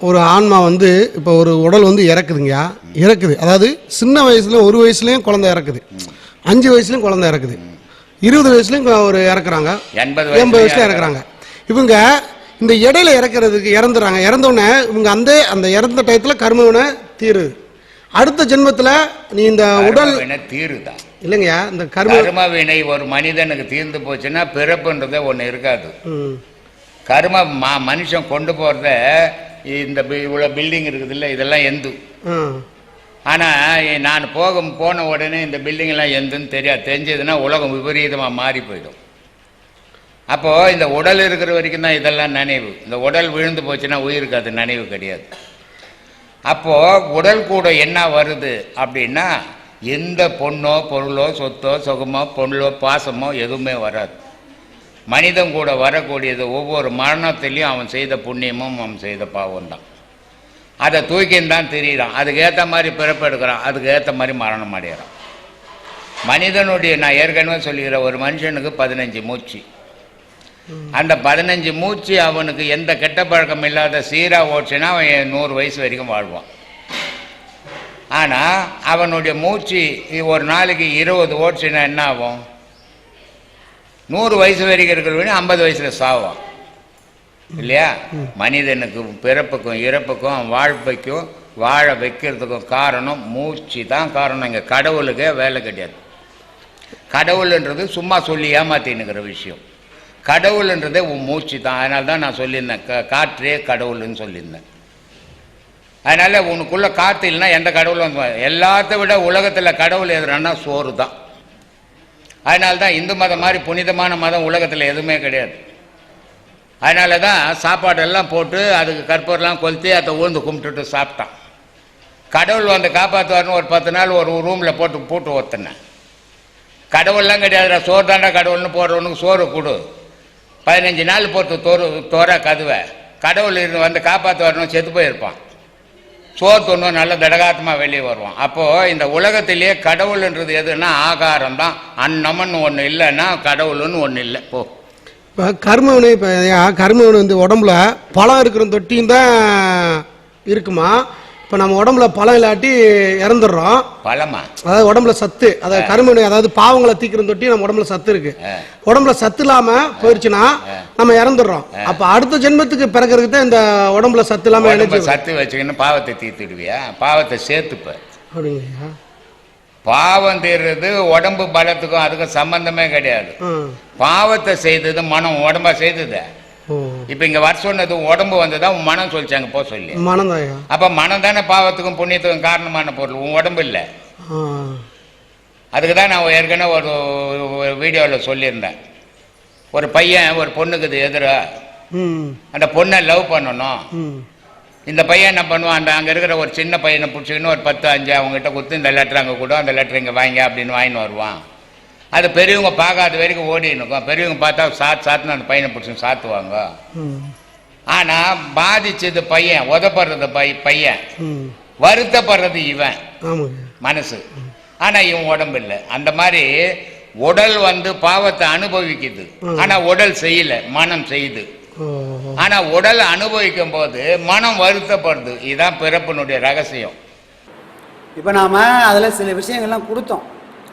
ஒரு ஆன்மா வந்து இப்போ ஒரு உடல் வந்து இறக்குதுங்கய்யா. இறக்குது. அதாவது சின்ன வயசுல ஒரு வயசுலயும் குழந்தை இறக்குது. அஞ்சு வயசுலயும் குழந்தை இறக்குது. இருபது வயசுலயும் ஒரு இறக்குறாங்க. எண்பது எண்பது வயசுல இறக்குறாங்க. இவங்க இந்த இடையில இறக்குறதுக்கு இறந்துறாங்க. இறந்தோடனே இவங்க அந்த அந்த இறந்த டயத்துல கர்மவினை தீருது. அடுத்த ஜென்மத்துல நீ இந்த உடல் தீருதான் இல்லைங்கய்யா இந்த கர்ம கர்ம வினை ஒரு மனிதனுக்கு தீர்ந்து போச்சுன்னா பிறப்புன்றதே ஒண்ணு இருக்காது. கர்ம மா மனுஷன் கொண்டு போறத இந்த இவ்வளவு பில்டிங் இருக்குது இல்ல இதெல்லாம் எந்து. ஆ, ஆனா நான் போக போன உடனே இந்த பில்டிங் எல்லாம் எந்துன்னு தெரியாது தெரிஞ்சதுன்னா உலகம் விபரீதமா மாறி போயிடும். அப்போ இந்த உடல் இருக்கிற வரைக்கும் தான் இதெல்லாம் நினைவு. இந்த உடல் விழுந்து போச்சுன்னா உயிருக்கு அது நினைவு கிடையாது. அப்போ உடல் கூட என்ன வருது அப்படின்னா எந்த பொண்ணோ பொருளோ சொத்தோ சுகமோ பொருளோ பாசமோ எதுவுமே வராது. மனிதன் கூட வரக்கூடியது ஒவ்வொரு மரணத்திலையும் அவன் செய்த புண்ணியமும் அவன் செய்த பாவம் தான் அதை தூக்கின்னு தான் தெரியிறான். அதுக்கேற்ற மாதிரி பிறப்பு எடுக்கிறான். அதுக்கேற்ற மாதிரி மரணம் அடைகிறான் மனிதனுடைய நான் ஏற்கனவே சொல்லுகிற ஒரு மனுஷனுக்கு பதினஞ்சு மூச்சு. அந்த பதினஞ்சு மூச்சு அவனுக்கு எந்த கெட்ட பழக்கம் இல்லாத சீராக ஓடிச்சுன்னா அவன் நூறு வயசு வரைக்கும் வாழ்வான். ஆனால் அவனுடைய மூச்சு ஒரு நாளைக்கு இருபது ஓடிச்சுன்னா என்ன ஆகும்? நூறு வயசு வரைக்கும் இருக்கிறவனே ஐம்பது வயசில் சாவான் இல்லையா? மனிதனுக்கு பிறப்புக்கும் இறப்புக்கும் அவன் வாழ்க்கைக்கும் வாழ வைக்கிறதுக்கும் காரணம் மூச்சு தான் காரணம். இங்கே கடவுளுக்கே வேலை கிடையாது. கடவுள்ன்றது சும்மா சொல்லி ஏமாத்தின்னுக்கிற விஷயம். கடவுள்ன்றதே உன் மூச்சு தான். அதனால தான் நான் சொல்லியிருந்தேன். க காற்றே கடவுள்னு சொல்லியிருந்தேன். அதனால் உனக்குள்ளே காற்று இல்லைன்னா எந்த கடவுளும் எல்லாத்த விட உலகத்தில் கடவுள் எதுனா சோறு தான். அதனால தான் இந்து மதம் மாதிரி புனிதமான மதம் உலகத்தில் எதுவுமே கிடையாது. அதனால தான் சாப்பாடெல்லாம் போட்டு அதுக்கு கற்பூரெல்லாம் கொளுத்தி அதை ஊந்து கும்பிட்டுட்டு சாப்பிட்டான். கடவுள் வந்து காப்பாற்றுவார்னு ஒரு பத்து நாள் ஒரு ரூமில் போட்டு பூட்டு ஒத்துனேன் கடவுள்லாம் கிடையாதுடா சோறு தாண்டா கடவுள்னு போடுறவனுக்கு சோறு கொடு. பதினஞ்சு நாள் போட்டு தோறு தோற கதுவை. கடவுள் இருந்து வந்து காப்பாற்றுவார்னு செத்து போயிருப்பான். சோத்துணும் நல்ல தடகாத்தமாக வெளியே வருவோம் அப்போது இந்த உலகத்திலேயே கடவுள்ன்றது எதுன்னா ஆகாரம் தான் அன்னம்னு ஒன்று இல்லைன்னா கடவுள்னு ஒன்று இல்லை. போ. இப்போ கர்மவினை இப்போ கர்மவினை வந்து உடம்புல பழம் இருக்கிற தொட்டியும் தான் இருக்குமா? இப்போ நம்ம உடம்புல பழம் இல்லாட்டி இறந்துடுறோம். பழமா? அதாவது உடம்புல சத்து அதாவது கருமவினை அதாவது பாவங்களை தீக்கிற தொட்டி நம்ம உடம்புல சத்து இருக்கு. உடம்புல சத்து இல்லாம போயிடுச்சுன்னா நம்ம இறந்துடுறோம். அப்ப அடுத்த ஜென்மத்துக்கு பிறக்கிறதுக்கு தான் இந்த உடம்புல சத்து இல்லாம எனர்ஜி சத்து வச்சுக்கின்னு பாவத்தை தீர்த்துடுவியா? பாவத்தை சேர்த்துப்ப. அப்படிங்கய்யா. பாவம் தீர்றது உடம்பு பலத்துக்கும் அதுக்கும் சம்பந்தமே கிடையாது. பாவத்தை செய்தது மனம். உடம்பா செய்தது? இப்போ இங்க வர சொன்னது உடம்பு வந்ததா உன் மனம் சொல்லிச்சாங்க போ சொல்லி. மனதாயா? அப்ப மனம் தானே பாவத்துக்கும் புண்ணியத்துக்கும் காரணமான பொருள் உன் உடம்பு இல்லை. அதுக்கு தான் நான் ஏற்கனவே ஒரு வீடியோவில் சொல்லியிருந்தேன். ஒரு பையன் ஒரு பொண்ணுக்கு இது எதிரா? ம். அந்த பொண்ணை லவ் பண்ணணும். இந்த பையன் என்ன பண்ணுவான்? அந்த அங்கே இருக்கிற ஒரு சின்ன பையனை பிடிச்சிக்கின்னு ஒரு பத்து அஞ்சு அவங்ககிட்ட கொடுத்து இந்த லெட்டர் அங்கே கூட அந்த லெட்டர் இங்கே வாங்க அப்படின்னு வாங்கின்னு வருவான். அது பெரியவங்க பார்க்காத வரைக்கும் ஓடின்னு இருக்கும். பெரியவங்க பார்த்தா சாத்து சாத்துன்னு அந்த பையனை பிடிச்சி சாத்துவாங்க. ம். ஆனால் பாதிச்சது பையன் உதப்படுறது பை பையன். ம். வருத்தப்படுறது இவன். மனசு. ஆனால் இவன் உடம்பு இல்லை. அந்த மாதிரி உடல் வந்து பாவத்தை அனுபவிக்குது. ஆனால் உடல் செய்யல. மனம் செய்யுது. ஓ. ஆனா உடல் அனுபவிக்கும் போது மனம் வருத்தப்படுது. இதுதான் பிறப்பினுடைய ரகசியம். இப்போ நாம் அதில் சில விஷயங்கள்லாம் கொடுத்தோம்.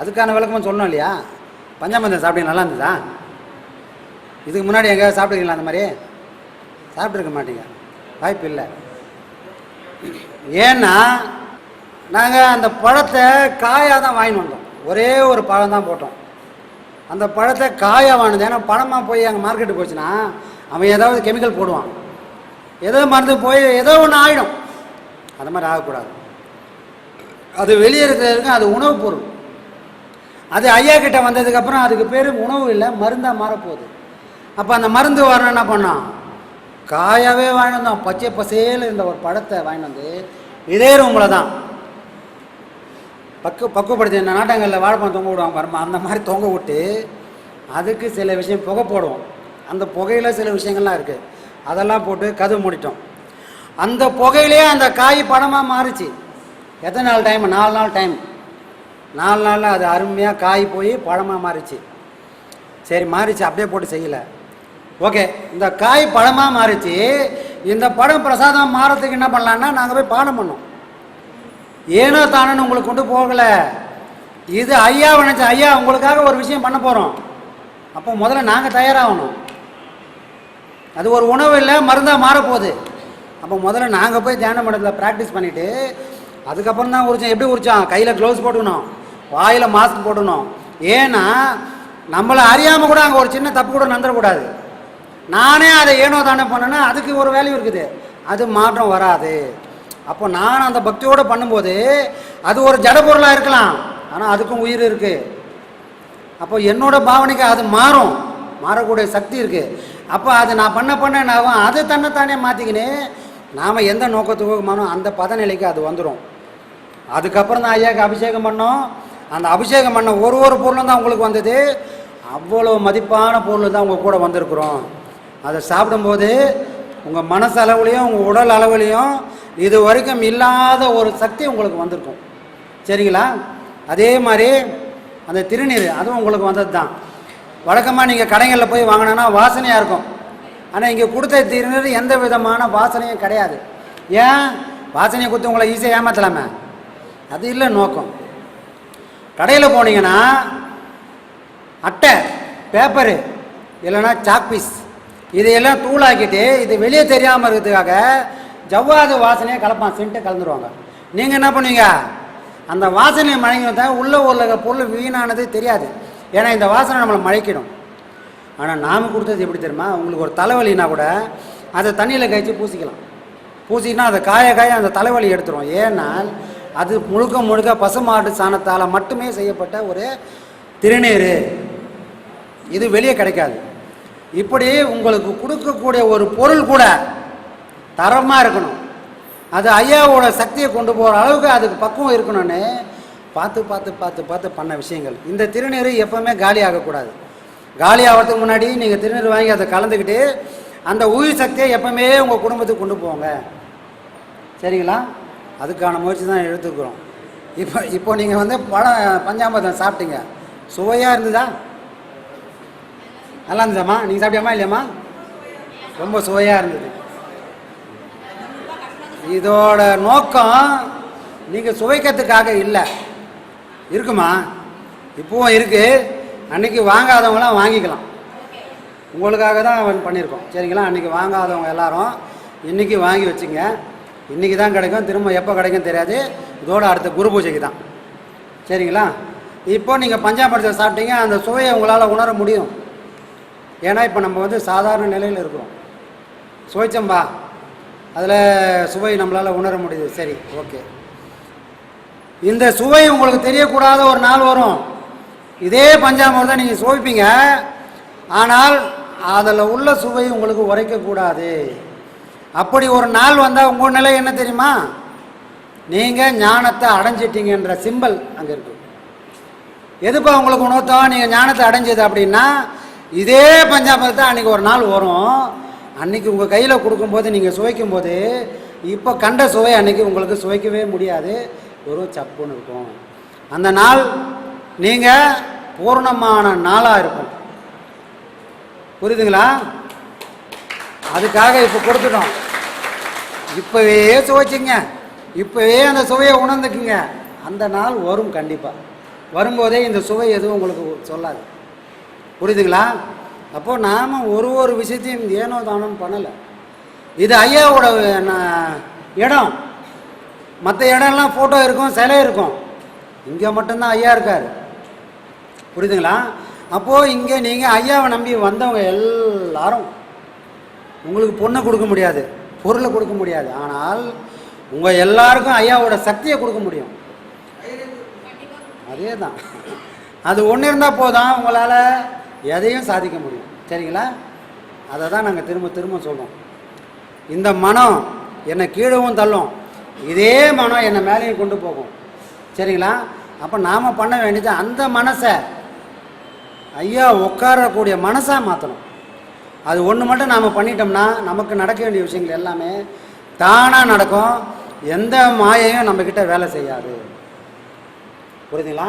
அதுக்கான விளக்கமும் சொன்னோம் இல்லையா? பஞ்சாமிர்தம் சாப்பிட்டீங்க நல்லா இருந்ததா? இதுக்கு முன்னாடி எங்கேயாவது சாப்பிட்டுருக்கீங்களா அந்த மாதிரி? சாப்பிட்ருக்க மாட்டீங்க. வாய்ப்பு இல்லை. ஏன்னா நாங்கள் அந்த பழத்தை காயாக தான் வாங்கிட்டு வந்தோம். ஒரே ஒரு பழம் தான் போட்டோம். அந்த பழத்தை காயாக வாங்கினது. ஏன்னா பழமாக போய் அங்கே மார்க்கெட்டுக்கு போச்சுன்னா அவன் ஏதாவது கெமிக்கல் போடுவான். ஏதோ மருந்து போய் ஏதோ ஒன்று ஆகிடும் அந்த மாதிரி ஆகக்கூடாது. அது வெளியே இருக்கிறதுக்கும் அது உணவுப் பொருள். அது ஐயா கிட்ட வந்ததுக்கப்புறம் அதுக்கு பேர் உணவு இல்லை மருந்தாக மாறப்போகுது. அப்போ அந்த மருந்து வரணும் என்ன பண்ணோம் காயாகவே வாங்கிட்டு வந்தோம் பச்சை பசேல இருந்த ஒரு பழத்தை வாங்கிட்டு வந்து இதே ரூமில் தான். பக்கு பக்குவப்படுத்தி இந்த நாட்டங்களில் வாழைப்பழம் தொங்க விடுவாங்க பாருமா அந்த மாதிரி தொங்க விட்டு அதுக்கு சில விஷயம் புகை போடுவோம். அந்த புகையில் சில விஷயங்கள்லாம் இருக்குது அதெல்லாம் போட்டு கதவு மூடிட்டோம். அந்த புகையிலே அந்த காய் படமாக மாறுச்சு. எத்தனை நாள் டைம் நாலு நாள் டைம் நாலு நாளில் அது அருமையாக காய் போய் பழமாக மாறிச்சு. சரி மாறிச்சு அப்படியே போட்டு செய்யலை. ஓகே இந்த காய் பழமாக மாறிச்சு. இந்த படம் பிரசாதம் மாறத்துக்கு என்ன பண்ணலான்னா நாங்கள் போய் பாடம் பண்ணோம். ஏனோ தானன்னு உங்களுக்கு கொண்டு போகல. இது ஐயா நினச்ச ஐயா உங்களுக்காக ஒரு விஷயம் பண்ண போகிறோம் அப்போ முதல்ல நாங்கள் தயாராகணும். அது ஒரு உணவு இல்லை மருந்தாக மாறப்போகுது. அப்போ முதல்ல நாங்கள் போய் தியானம் மண்டலத்தில் ப்ராக்டிஸ் பண்ணிவிட்டு அதுக்கப்புறம் தான் உரிச்சோம். எப்படி உரிச்சோம்? கையில் க்ளவுஸ் போட்டுக்கணும். வாயில் மாஸ்க் போடணும். ஏன்னா நம்மளை அறியாமல் கூட அங்கே ஒரு சின்ன தப்பு கூட நடந்துடக்கூடாது. நானே அதை ஏனோ தானே பண்ணேன்னா அதுக்கு ஒரு வேல்யூ இருக்குது. அது மாற்றம் வராது. அப்போ நான் அந்த பக்தியோடு பண்ணும்போது அது ஒரு ஜட பொருளாக இருக்கலாம். ஆனால் அதுக்கும் உயிர் இருக்குது அப்போ என்னோடய பாவனைக்கு அது மாறும். மாறக்கூடிய சக்தி இருக்குது அப்போ அது நான் பண்ண பண்ண அது தன்னைத்தானே மாற்றிக்கினு நாம் எந்த நோக்கத்துக்கு மாறும் அந்த பதநிலைக்கு அது வந்துடும் அதுக்கப்புறம் தான் ஐயாவுக்கு அபிஷேகம் பண்ணோம். அந்த அபிஷேகம் பண்ண ஒரு ஒரு பொருளும் தான் உங்களுக்கு வந்தது. அவ்வளோ மதிப்பான பொருள் தான் உங்கள் கூட வந்திருக்கிறோம். அதை சாப்பிடும்போது உங்கள் மனசு அளவுலையும் உங்கள் உடல் அளவுலையும் இது வரைக்கும் இல்லாத ஒரு சக்தி உங்களுக்கு வந்திருக்கும். சரிங்களா? அதே மாதிரி அந்த திருநீர் அதுவும் உங்களுக்கு வந்தது தான். வழக்கமாக நீங்கள் கடைகளில் போய் வாங்கினோன்னா வாசனையாக இருக்கும். ஆனால் இங்கே கொடுத்த திருநீர் எந்த விதமான வாசனையும் கிடையாது. ஏன்? வாசனையை கொடுத்து உங்களை ஈஸியாக ஏமாற்றலாமே அது இல்லை நோக்கம். கடையில் போனீங்கன்னா அட்டை பேப்பரு இல்லைன்னா சாக்பீஸ் இதையெல்லாம் தூளாக்கிட்டு இது வெளியே தெரியாமல் இருக்கிறதுக்காக ஜவ்வாது வாசனையை கலப்பான் சென்ட்டு கலந்துருவாங்க. நீங்கள் என்ன பண்ணுவீங்க? அந்த வாசனையை மழங்கி வந்தால் உள்ள உள்ள பொருள் வீணானது தெரியாது. ஏன்னா இந்த வாசனை நம்மளை மழைக்கணும் ஆனால் நாம் கொடுத்தது எப்படி தெரியுமா? உங்களுக்கு ஒரு தலைவலினா கூட அதை தண்ணியில் காய்ச்சி பூசிக்கலாம். பூசிக்கினா அதை காய காய அந்த தலைவலி எடுத்துரும். ஏன்னால் அது முழுக்க முழுக்க பசுமாட்டு சாணத்தால் மட்டுமே செய்யப்பட்ட ஒரு திருநீர். இது வெளியே கிடைக்காது. இப்படி உங்களுக்கு கொடுக்கக்கூடிய ஒரு பொருள் கூட தரமாக இருக்கணும். அது ஐயாவோட சக்தியை கொண்டு போகிற அளவுக்கு அதுக்கு பக்குவம் இருக்கணும்னு பார்த்து பார்த்து பார்த்து பார்த்து பண்ண விஷயங்கள். இந்த திருநீர் எப்போவுமே காலி ஆகக்கூடாது. காலி ஆகிறதுக்கு முன்னாடி நீங்கள் திருநீர் வாங்கி அதை கலந்துக்கிட்டு அந்த உயிர் சக்தியை எப்பவுமே உங்கள் குடும்பத்துக்கு கொண்டு போங்க. சரிங்களா? அதுக்கான முயற்சி தான் எடுத்துக்கிறோம். இப்போ இப்போ நீங்கள் வந்து பழம் பஞ்சாமிரதம் சாப்பிட்டீங்க. சுவையாக இருந்ததா? நல்லா இருந்ததாம்மா? நீங்கள் சாப்பிட்டியாமா இல்லையாம்மா? ரொம்ப சுவையாக இருந்தது. இதோட நோக்கம் நீங்கள் சுவைக்கிறதுக்காக இல்லை. இருக்குமா? இப்போவும் இருக்குது அன்றைக்கி வாங்காதவங்களாம் வாங்கிக்கலாம். உங்களுக்காக தான் பண்ணியிருக்கோம். சரிங்களா? அன்றைக்கி வாங்காதவங்க எல்லாரும் இன்றைக்கி வாங்கி வச்சுங்க. இன்றைக்கி தான் கிடைக்கும் திரும்ப எப்போ கிடைக்கும் தெரியாது. இதோட அடுத்த குரு பூஜைக்கு தான். சரிங்களா? இப்போ நீங்கள் பஞ்சாமிரத்தை சாப்பிட்டீங்க அந்த சுவையை உங்களால் உணர முடியும். ஏன்னா இப்போ நம்ம வந்து சாதாரண நிலையில் இருக்கிறோம். சுவைச்சம்பா. அதில் சுவை நம்மளால் உணர முடியுது. சரி ஓகே. இந்த சுவை உங்களுக்கு தெரியக்கூடாத ஒரு நாள் வரும். இதே பஞ்சாமிர்தம் நீங்கள் சுவைப்பீங்க. ஆனால் அதில் உள்ள சுவை உங்களுக்கு உரைக்கக்கூடாது. அப்படி ஒரு நாள் வந்தால் உங்கள் நிலை என்ன தெரியுமா? நீங்கள் ஞானத்தை அடைஞ்சிட்டீங்கன்ற சிம்பல் அங்கே இருக்கு. எதுப்பா உங்களுக்கு உணர்த்தோம் நீங்கள் ஞானத்தை அடைஞ்சது அப்படின்னா இதே பஞ்சாமிரத்தை அன்றைக்கி ஒரு நாள் வரும். அன்னைக்கு உங்கள் கையில் கொடுக்கும்போது நீங்கள் சுவைக்கும் போது இப்போ கண்ட சுவை அன்னைக்கு உங்களுக்கு சுவைக்கவே முடியாது. ஒரு சப்புன்னு இருக்கும். அந்த நாள் நீங்கள் பூர்ணமான நாளாக இருக்கும் புரியுதுங்களா? அதுக்காக இப்போ கொடுத்துட்டோம். இப்போவே சுவைச்சிங்க. இப்போவே அந்த சுவையை உணர்ந்துக்குங்க. அந்த நாள் வரும் கண்டிப்பாக வரும்போதே இந்த சுவை எதுவும் உங்களுக்கு சொல்லாது. புரியுதுங்களா? அப்போது நாம் ஒரு ஒரு விஷயத்தையும் ஏனோ தானோன்னு பண்ணலை. இது ஐயாவோட இடம். மற்ற இடம்லாம் ஃபோட்டோ இருக்கும் சிலை இருக்கும். இங்கே மட்டும்தான் ஐயா இருக்கார். புரியுதுங்களா? அப்போது இங்கே நீங்கள் ஐயாவை நம்பி வந்தவங்க எல்லாரும் உங்களுக்கு பொண்ணை கொடுக்க முடியாது பொருளை கொடுக்க முடியாது. ஆனால் உங்கள் எல்லாருக்கும் ஐயாவோட சக்தியை கொடுக்க முடியும். அதே தான் அது ஒன்று இருந்தால் போதும் உங்களால் எதையும் சாதிக்க முடியும். சரிங்களா? அதை தான் நாங்கள் திரும்ப திரும்ப சொல்கிறோம் இந்த மனம் என்னை கீழவும் தள்ளும். இதே மனம் என்னை மேலேயும் கொண்டு போகும். சரிங்களா? அப்போ நாம் பண்ண வேண்டியது அந்த மனசை ஐயா உட்காரக்கூடிய மனசாக மாற்றணும் அது ஒன்று மட்டும் நாம் பண்ணிட்டோம்னா நமக்கு நடக்க வேண்டிய விஷயங்கள் எல்லாமே தானாக நடக்கும். எந்த மாயையும் நம்மக்கிட்ட வேலை செய்யாது. புரியுதுங்களா?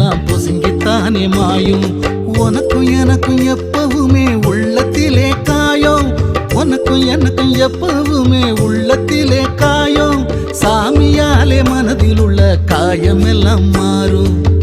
எல்லாம் பொசுங்கித்தானே மாயும். உனக்கும் எனக்கும் எப்பவுமே உள்ளத்திலே காயம். உனக்கும் எனக்கும் எப்பவுமே உள்ளத்திலே காயம். சாமியாலே மனதில் உள்ள காயம் எல்லாம் மாறும்.